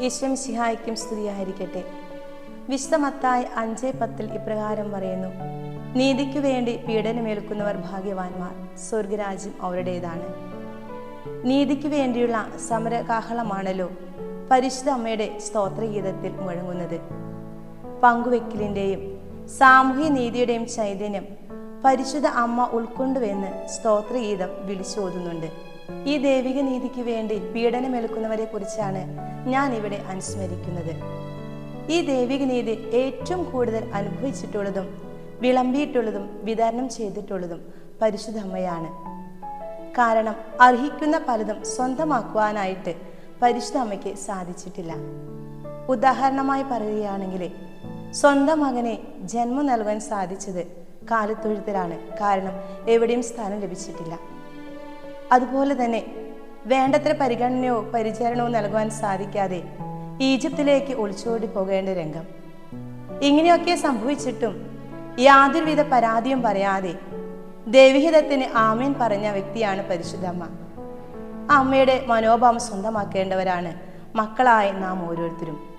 ഈശ്വം സിഹായിക്കും സ്തുതിയായിരിക്കട്ടെ. വിശുദ്ധമത്തായി അഞ്ചേ പത്തിൽ ഇപ്രകാരം പറയുന്നു. നീതിക്കു വേണ്ടി പീഡനമേൽക്കുന്നവർ ഭാഗ്യവാന്മാർ. സ്വർഗരാജ്യം അവരുടേതാണ്. നീതിക്കു വേണ്ടിയുള്ള സമരകാഹളമാണല്ലോ പരിശുദ്ധ അമ്മയുടെ സ്തോത്രഗീതത്തിൽ മുഴങ്ങുന്നത്. പങ്കുവെക്കലിന്റെയും സാമൂഹ്യ നീതിയുടെയും ചൈതന്യം പരിശുദ്ധ അമ്മ ഉൾക്കൊണ്ടുവെന്ന് സ്തോത്രഗീതം വിളിച്ചോതുന്നുണ്ട്. ഈ ദൈവിക നീതിക്ക് വേണ്ടി പീഡനമേൽക്കുന്നവരെ കുറിച്ചാണ് ഞാൻ ഇവിടെ അനുസ്മരിക്കുന്നത്. ഈ ദൈവിക നീതി ഏറ്റവും കൂടുതൽ അനുഭവിച്ചിട്ടുള്ളതും വിളമ്പിയിട്ടുള്ളതും വിതരണം ചെയ്തിട്ടുള്ളതും പരിശുദ്ധമ്മയാണ്. കാരണം അർഹിക്കുന്ന പലതും സ്വന്തമാക്കുവാനായിട്ട് പരിശുദ്ധ അമ്മയ്ക്ക് സാധിച്ചിട്ടില്ല. ഉദാഹരണമായി പറയുകയാണെങ്കിൽ സ്വന്തം മകനെ ജന്മം നൽകാൻ സാധിച്ചത് കാലത്തൊഴുത്തിലാണ്. കാരണം എവിടെയും സ്ഥാനം ലഭിച്ചിട്ടില്ല. അതുപോലെ തന്നെ വേണ്ടത്ര പരിഗണനയോ പരിചരണമോ നൽകുവാൻ സാധിക്കാതെ ഈജിപ്തിലേക്ക് ഒളിച്ചോടി പോകേണ്ട രംഗം. ഇങ്ങനെയൊക്കെ സംഭവിച്ചിട്ടും യാതൊരുവിധ പരാതിയും പറയാതെ ദൈവഹിതത്തിന് ആമീൻ പറഞ്ഞ വ്യക്തിയാണ് പരിശുദ്ധമ്മ. അമ്മയുടെ മനോഭാവം സ്വന്തമാക്കേണ്ടവരാണ് മക്കളായ നാം ഓരോരുത്തരും.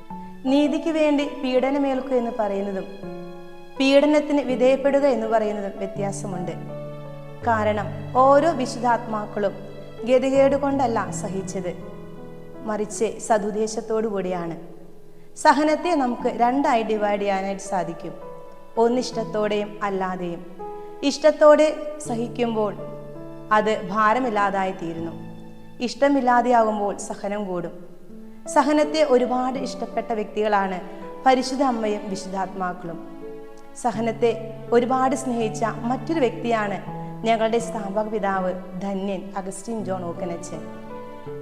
നീതിക്ക് വേണ്ടി പീഡനമേൽക്കുക എന്ന് പറയുന്നതും പീഡനത്തിന് വിധേയപ്പെടുക എന്ന് പറയുന്നതും വ്യത്യാസമുണ്ട്. കാരണം ഓരോ വിശുദ്ധാത്മാക്കളും ഗതികേട് കൊണ്ടല്ല സഹിച്ചത്. മറിച്ച് സതുദ്ദേശത്തോടു കൂടിയാണ്. സഹനത്തെ നമുക്ക് രണ്ടായി ഡിവൈഡ് ചെയ്യാനായിട്ട് സാധിക്കും. ഒന്നിഷ്ടത്തോടെയും അല്ലാതെയും. ഇഷ്ടത്തോടെ സഹിക്കുമ്പോൾ അത് ഭാരമില്ലാതായി തീരുന്നു. ഇഷ്ടമില്ലാതെയാകുമ്പോൾ സഹനം കൂടും. സഹനത്തെ ഒരുപാട് ഇഷ്ടപ്പെട്ട വ്യക്തികളാണ് പരിശുദ്ധ അമ്മയും വിശുദ്ധാത്മാക്കളും. സഹനത്തെ ഒരുപാട് സ്നേഹിച്ച മറ്റൊരു വ്യക്തിയാണ് ഞങ്ങളുടെ സ്ഥാപക പിതാവ് ധന്യൻ അഗസ്റ്റിൻ ജോൺ ഓക്കനച്ചൻ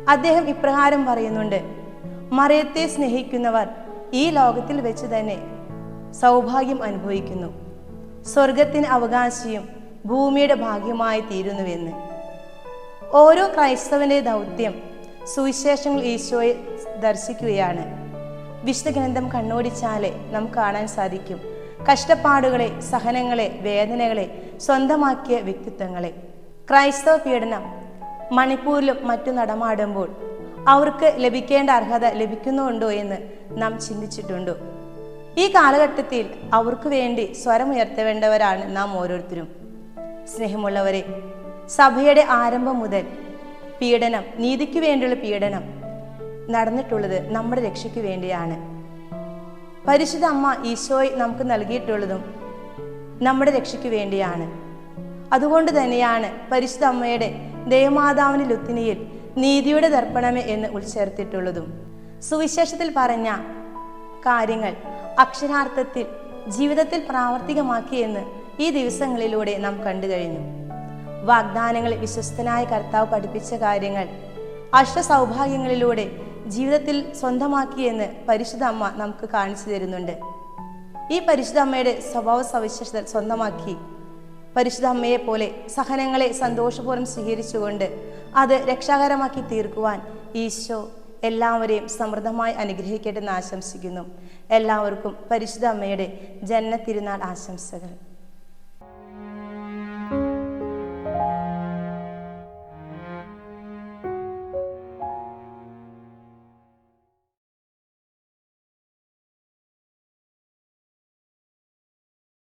അദ്ദേഹം ഇപ്രകാരം പറയുന്നുണ്ട് മറയത്തെ സ്നേഹിക്കുന്നവർ ഈ ലോകത്തിൽ വെച്ച് തന്നെ സൗഭാഗ്യം അനുഭവിക്കുന്നു. സ്വർഗത്തിന് അവകാശിയും ഭൂമിയുടെ ഭാഗ്യമായി തീരുന്നുവെന്ന്. ഓരോ ക്രൈസ്തവന്റെ ദൗത്യം സുവിശേഷങ്ങൾ ഈശോയെ ദർശിക്കുകയാണ്. വിശുദ്ധ ഗ്രന്ഥം കണ്ണോടിച്ചാലേ നമുക്ക് കാണാൻ സാധിക്കും. കഷ്ടപ്പാടുകളെ സഹനങ്ങളെ വേദനകളെ സ്വന്തമാക്കിയ വ്യക്തിത്വങ്ങളെ. ക്രൈസ്തവ പീഡനം മണിപ്പൂരിലും മറ്റു നടമാടുമ്പോൾ അവർക്ക് ലഭിക്കേണ്ട അർഹത ലഭിക്കുന്നുണ്ടോ എന്ന് നാം ചിന്തിച്ചിട്ടുണ്ടോ. ഈ കാലഘട്ടത്തിൽ അവർക്ക് വേണ്ടി സ്വരമുയർത്തേണ്ടവരാണ് നാം ഓരോരുത്തരും. സ്നേഹമുള്ളവരെ സഭയുടെ ആരംഭം മുതൽ പീഡനം നീതിക്ക് വേണ്ടിയുള്ള പീഡനം നടന്നിട്ടുള്ളത് നമ്മുടെ രക്ഷയ്ക്ക് വേണ്ടിയാണ്. പരിശുദ്ധ അമ്മ ഈശോയെ നമുക്ക് നൽകിയിട്ടുള്ളതും നമ്മുടെ രക്ഷയ്ക്ക് വേണ്ടിയാണ്. അതുകൊണ്ട് തന്നെയാണ് പരിശുദ്ധ അമ്മയുടെ ദേവമാതാവിന് ലുത്തിനിയിൽ നീതിയുടെ ദർപ്പണമേ എന്ന് ഉൾച്ചേർത്തിട്ടുള്ളതും. സുവിശേഷത്തിൽ പറഞ്ഞ കാര്യങ്ങൾ അക്ഷരാർത്ഥത്തിൽ ജീവിതത്തിൽ പ്രാവർത്തികമാക്കിയെന്ന് ഈ ദിവസങ്ങളിലൂടെ നാം കണ്ടു കഴിഞ്ഞു. വാഗ്ദാനങ്ങളിൽ വിശ്വസ്തനായ കർത്താവ് പഠിപ്പിച്ച കാര്യങ്ങൾ അഷ്ടസൗഭാഗ്യങ്ങളിലൂടെ ജീവിതത്തിൽ സ്വന്തമാക്കിയെന്ന് പരിശുദ്ധ അമ്മ നമുക്ക് കാണിച്ചു തരുന്നുണ്ട്. ഈ പരിശുദ്ധ അമ്മയുടെ സ്വഭാവ സവിശേഷത സ്വന്തമാക്കി പരിശുദ്ധ അമ്മയെ പോലെ സഹനങ്ങളെ സന്തോഷപൂർവം സ്വീകരിച്ചുകൊണ്ട് അത് രക്ഷാകരമാക്കി തീർക്കുവാൻ ഈശോ എല്ലാവരെയും സമൃദ്ധമായി അനുഗ്രഹിക്കട്ടെ എന്ന് ആശംസിക്കുന്നു. എല്ലാവർക്കും പരിശുദ്ധ അമ്മയുടെ ജന്മ തിരുനാൾ ആശംസകൾ.